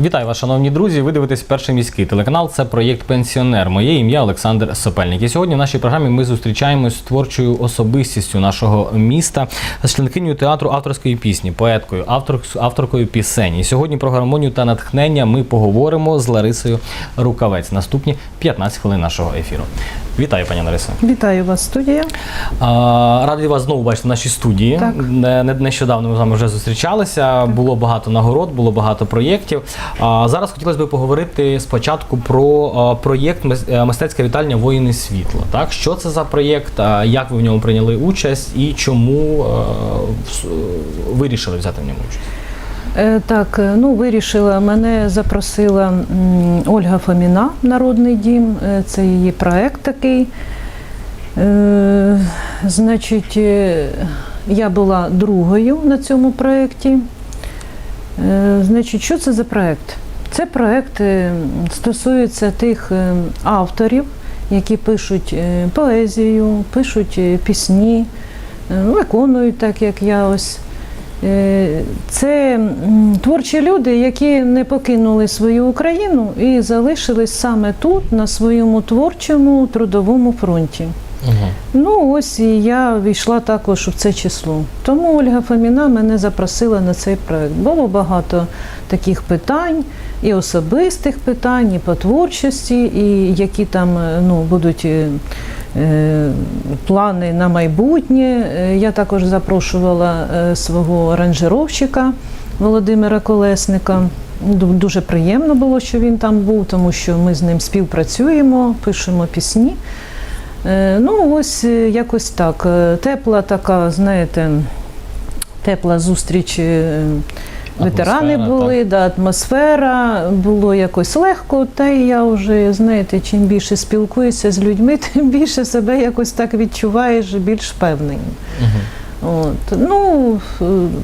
Вітаю вас, шановні друзі. Ви дивитесь перший міський телеканал. Це проєкт Пенсіонер. Моє ім'я Олександр Сопельник. І сьогодні в нашій програмі ми зустрічаємось з творчою особистістю нашого міста, з членкинею театру авторської пісні, поеткою, автор, авторкою пісень. І сьогодні про гармонію та натхнення ми поговоримо з Ларисою Рукавець. Наступні 15 хвилин нашого ефіру. Вітаю, пані Ларисо. Вітаю вас, студія. Радий вас знову бачити в нашій студії. Так. Не- не- Нещодавно ми з вами вже зустрічалися. Було багато нагород, було багато проєктів. Зараз хотілося б поговорити спочатку про проєкт «Мис- е, Мистецька вітальня Воїни світла. Так, що це за проєкт? Як ви в ньому прийняли участь і чому вирішили взяти в ньому участь? Е, Так, е, ну вирішила, мене запросила Ольга Фоміна, Народний дім. Це її проект такий. Значить, я була другою на цьому проєкті. Е, Значить, що це за проєкт? Це проєкт е, стосується тих е, авторів, які пишуть поезію, пишуть пісні, виконують так, як я ось. Це творчі люди, які не покинули свою Україну і залишились саме тут, на своєму творчому трудовому фронті. Угу. Ну, ось і я війшла також в це число. Тому Ольга Фоміна мене запросила на цей проект. Було багато таких питань, і особистих питань, і по творчості, і які там е, ну, будуть е, е, плани на майбутнє. Я також запрошувала свого аранжировщика Володимира Колесника. Дуже приємно було, що він там був, тому що ми з ним співпрацюємо, пишемо пісні. Е, Ну, ось е, якось так. Е, Тепла така, знаєте, тепла зустріч. Ветерани Атмосфера, були, да, атмосфера, було якось легко, та й я вже, знаєте, чим більше спілкуюся з людьми, тим більше себе якось так відчуваєш більш впевненим. Угу. От. Ну,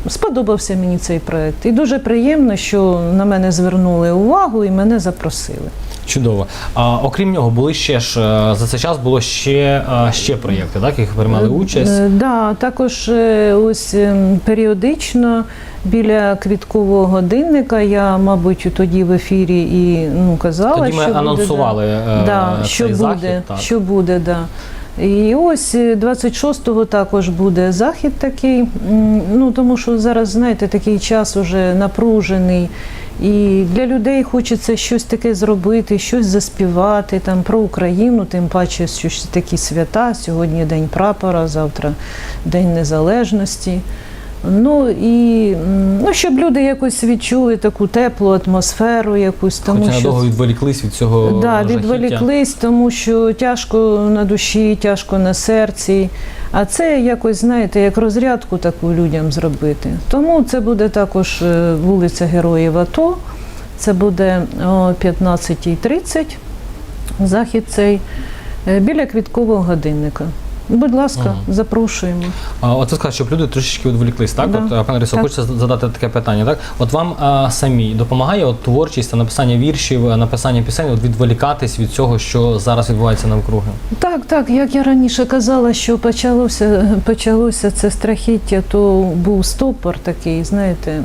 сподобався мені цей проект. І дуже приємно, що на мене звернули увагу і мене запросили. Чудово. А окрім нього, були ще ж е, за цей час було ще, е, ще проєкти, так, їх приймали участь. Так, Да, також е, ось ем, періодично біля квіткового годинника я, мабуть, тоді в ефірі і ну, казала, Тоді ми що анонсували буде, е, да, цей що буде, захід. Так. що буде, да. І ось е, 26-го також буде захід такий. Ну тому що зараз, знаєте, такий час уже напружений. І для людей хочеться щось таке зробити, щось заспівати там про Україну, тим паче, що такі свята. Сьогодні День прапора, завтра День Незалежності. Ну і ну, щоб люди якось відчули таку теплу атмосферу, якусь тому Хоча що відволіклись від цього Да, жахіття. відволіклись, тому що тяжко на душі, тяжко на серці. А це якось, знаєте, як розрядку таку людям зробити. Тому це буде також е, вулиця Героїв АТО. Це буде о 15.30. Захід цей е, біля квіткового годинника. Будь ласка, Ага. запрошуємо. А, От ви щоб люди трошечки відволіклись, так? Да. От, пане Рисо, хочеться задати таке питання, так? От вам а, самі допомагає от, творчість та написання віршів, написання пісень, от відволікатись від цього, що зараз відбувається навкруги? Так, так, як я раніше казала, що почалося, почалося це страхіття, то був стопор такий, знаєте,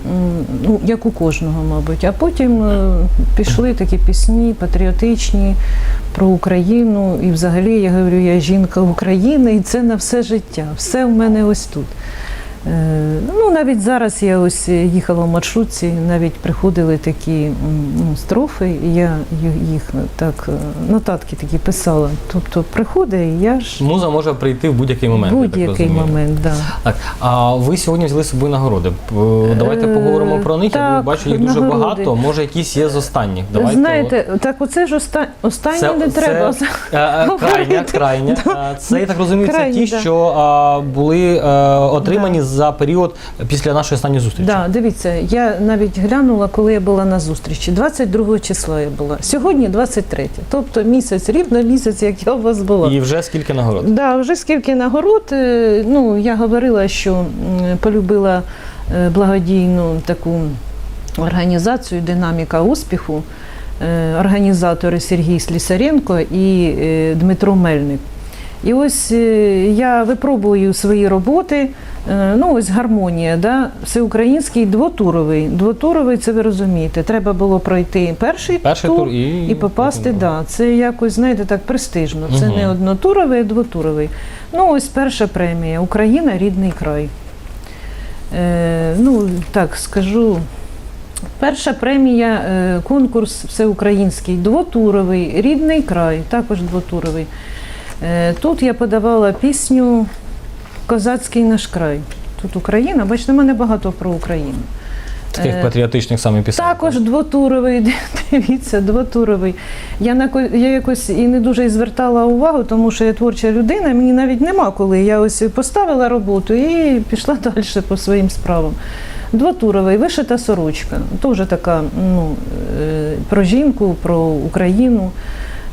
ну, як у кожного, мабуть. А потім е, пішли такі пісні патріотичні про Україну. І взагалі я говорю, я жінка України, і це на все життя. Все в мене ось тут. Е, Ну, навіть зараз я ось їхала в маршрутці, навіть приходили такі ну, строфи, і я їх так, е, нотатки такі писала. Тобто приходить, і я ж Муза може прийти в будь-який момент. будь-який момент, да. Так, а ви сьогодні взяли з собою нагороди. Давайте Е, поговоримо про них. Я так, бачу, їх дуже нагороди. багато. Може, якісь є з останніх. Давайте Знаєте, так оце ж оста... останнє Це- не це- треба. е, е, крайня, крайня. Е, Це я так розумію, це ті, да. що були е, отримані за період після нашої останньої зустрічі. Да, дивіться, я навіть глянула, коли я була на зустрічі. 22 числа я була. Сьогодні 23. Тобто місяць, рівно місяць, як я у вас була. І вже скільки нагород? Да, вже скільки нагород. е, Ну, я говорила, що полюбила е, благодійну таку організацію Динаміка успіху. Е, Організатори Сергій Слісаренко і Дмитро Мельник. І ось е, я випробую свої роботи. Е, Ну, ось гармонія, да? всеукраїнський двотуровий. Двотуровий, це ви розумієте. Треба було пройти перший, Перший тур і- і попасти. Да. Це якось, знаєте, так престижно. Це Мгм. не однотуровий, а двотуровий. Ну, ось перша премія Україна, рідний край. Е, ну, так скажу. Перша премія, е, конкурс всеукраїнський, двотуровий, рідний край, також двотуровий. Е, тут я подавала пісню Козацький наш край. Тут Україна, бачите, в мене багато про Україну. Таких Е, патріотичних саме пісень. також двотуровий, дивіться, двотуровий. Я на я якось і не дуже і звертала увагу, тому що я творча людина, мені навіть нема коли. Я ось поставила роботу і пішла далі по своїм справам. Двотуровий, вишита сорочка. Теж така ну, е, про жінку, про Україну.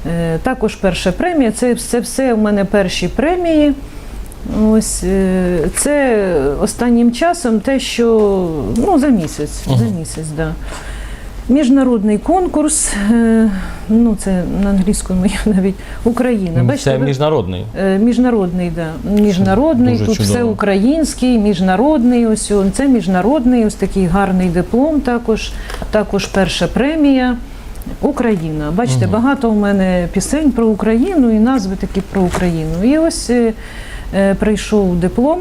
Е, Також перша премія. Це, це все у мене перші премії. Ось е, це останнім часом те, що ну, за місяць. За місяць, да. Міжнародний конкурс, е, ну це на англійському я навіть Україна. Це міжнародний. Міжнародний, да. Міжнародний, Дуже тут чудово. все український, міжнародний. Ось це міжнародний, ось такий гарний диплом. Також, також перша премія. Україна. Бачите, Мгм. багато у мене пісень про Україну і назви такі про Україну. І ось е, е, прийшов диплом.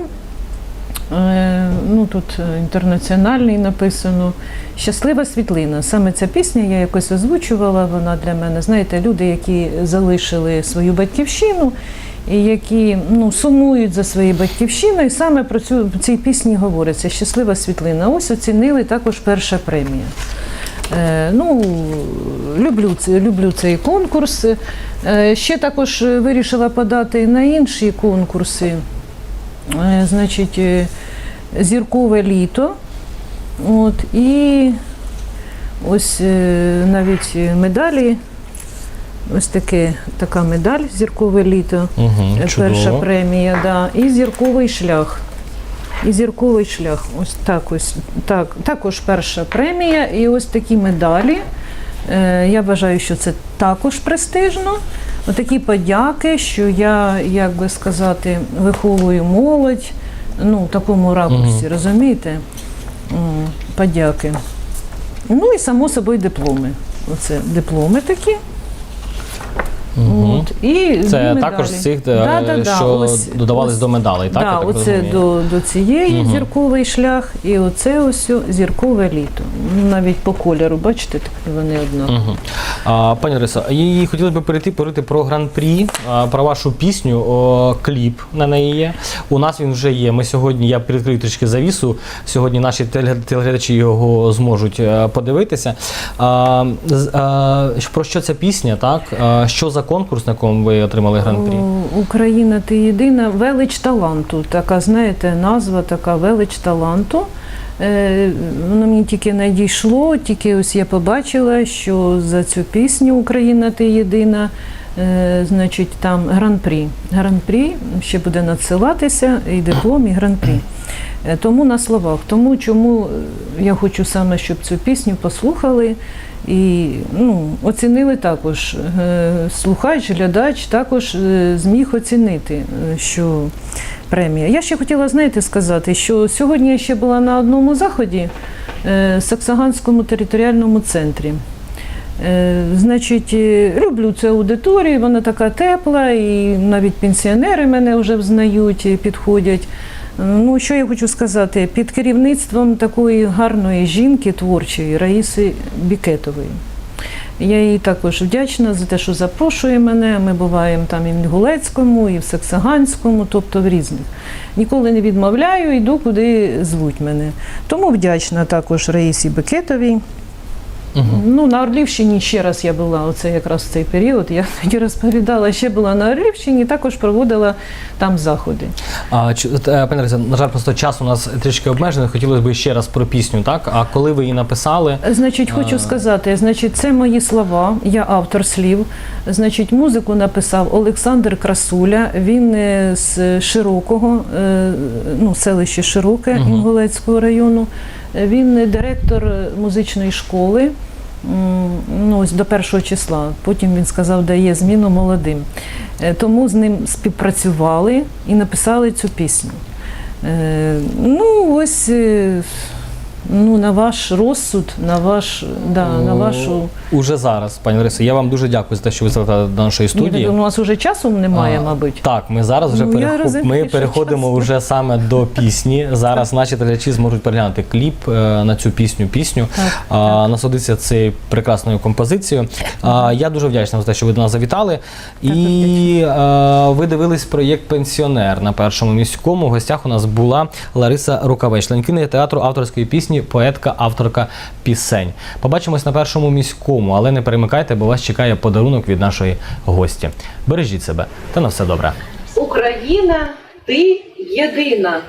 Е, ну тут інтернаціональний написано. Щаслива світлина. Саме ця пісня я якось озвучувала. Вона для мене, знаєте, люди, які залишили свою батьківщину і які ну, сумують за своєю батьківщиною. І саме про цю цій пісні говориться Щаслива світлина. Ось оцінили також перша премія. Е, ну, люблю, люблю цей конкурс. Е, ще також вирішила подати на інші конкурси. Е, значить, зіркове літо. От, і ось навіть медалі. Ось таке, така медаль зіркове літо. Угу, Перша премія, да. і зірковий шлях. І зірковий шлях. Ось так ось так. Також перша премія, і ось такі медалі. Е, я вважаю, що це також престижно. Отакі подяки, що я, як би сказати, виховую молодь. Ну, в такому ракурсі, Мгм. розумієте? Подяки. Ну і само собою дипломи. Оце дипломи такі. Угу. От, і Це медалі. також з цих, е, Да-да-да, що ось- додавались ось- до медалей, так? Да, так оце розумію? до, до цієї Мгм. зірковий шлях, і оце ось зіркове літо. Навіть по кольору, бачите, так вони однакові. Угу. А, пані Лариса, і хотілося б перейти говорити про гран-прі, а, про вашу пісню, о, кліп на неї є. У нас він вже є. Ми сьогодні, я відкрию трішки завісу. Сьогодні наші телег- телеглядачі його зможуть е, подивитися. А, з- а, про що ця пісня, так? А, що за конкурс, на якому ви отримали гран-прі? Україна ти єдина, велич таланту. Така, знаєте, назва така велич таланту. Е, Воно мені тільки надійшло, тільки ось я побачила, що за цю пісню Україна ти єдина. е, Значить, там гран-прі. Гран-прі ще буде надсилатися, і диплом, і гран-прі. Е, Тому на словах. Тому чому я хочу саме, щоб цю пісню послухали і ну, оцінили також. Е, Слухач, глядач також е, зміг оцінити, е, що премія. Я ще хотіла, знаєте, сказати, що сьогодні я ще була на одному заході в Саксаганському територіальному центрі. Значить, люблю цю аудиторію, вона така тепла, і навіть пенсіонери мене вже взнають і підходять. Ну, що я хочу сказати, під керівництвом такої гарної жінки творчої Раїси Бікетової. Я їй також вдячна за те, що запрошує мене. Ми буваємо там і в Інгулецькому, і в Саксаганському, тобто в різних. Ніколи не відмовляю, йду куди звуть мене. Тому вдячна також Раїсі Бекетовій. Угу. Ну, на Орлівщині ще раз я була, оце якраз в цей період. Я тоді розповідала, ще була на Орлівщині, також проводила там заходи. А, чи- е, пані Лариса, на жаль, просто час у нас трішки обмежений. Хотілося б ще раз про пісню, так? А коли ви її написали? Значить, хочу А. сказати, значить, це мої слова, я автор слів. Значить, музику написав Олександр Красуля. Він е, з Широкого, е, ну, селище Широке Мгм. Інгулецького району. Він директор музичної школи. ну, ось до першого числа. Потім він сказав, дає зміну молодим. Е, Тому з ним співпрацювали і написали цю пісню. Е, Ну, ось е, ну, на ваш розсуд, на, ваш, да, на вашу. Уже зараз, пані Ларисо, я вам дуже дякую за те, що ви завітали до нашої студії. так, у нас вже часу немає, А, мабуть. Так, ми зараз вже Ну, я розумію, ми переходимо час. вже саме до пісні. Зараз наші глядачі зможуть переглянути кліп е, на цю пісню. Пісню Так, а, насолодитися цією прекрасною композицією. А, я дуже вдячна за те, що ви до нас завітали. І е, ви дивились проєкт Пенсіонер на першому міському. В гостях у нас була Лариса Рукавець, членкиня театру авторської пісні, поетка, авторка пісень. Побачимось на першому міському, але не перемикайте, бо вас чекає подарунок від нашої гості. Бережіть себе та на все добре. Україна, ти єдина.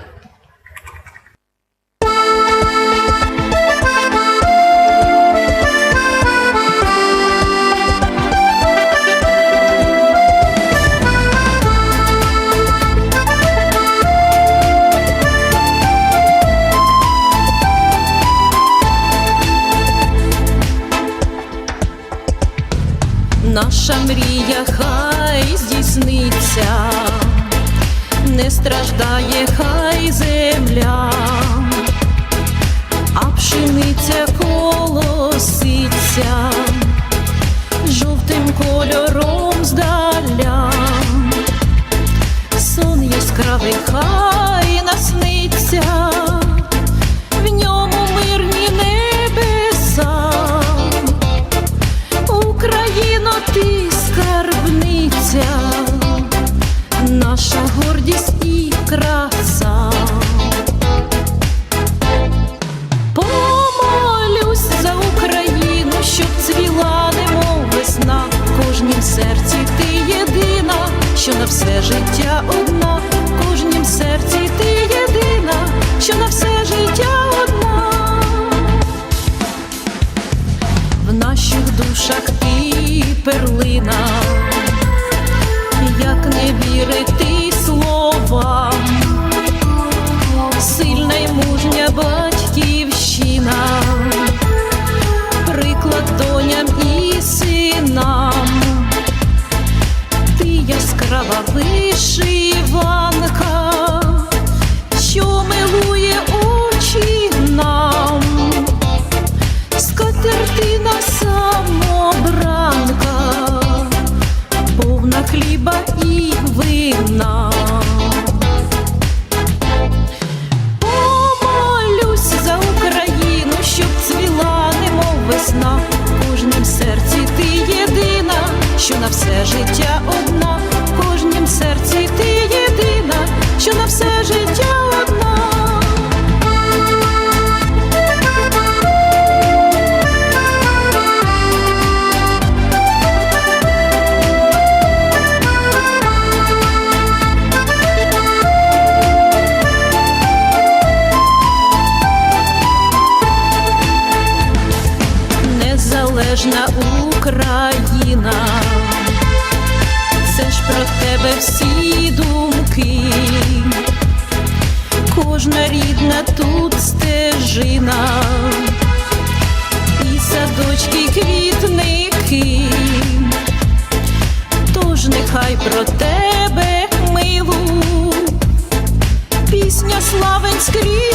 Наша мрія хай здійсниться, не страждає хай земля, а пшениця колоситься жовтим кольором здаля. Сон яскравий хай що на все життя одна, в кожнім серці ти єдина, що на все життя одна. незалежна Україна, це ж про тебе всі думки, кожна рідна тут стежина, і садочки, квітники, тож нехай про тебе милу, пісня славень скрізь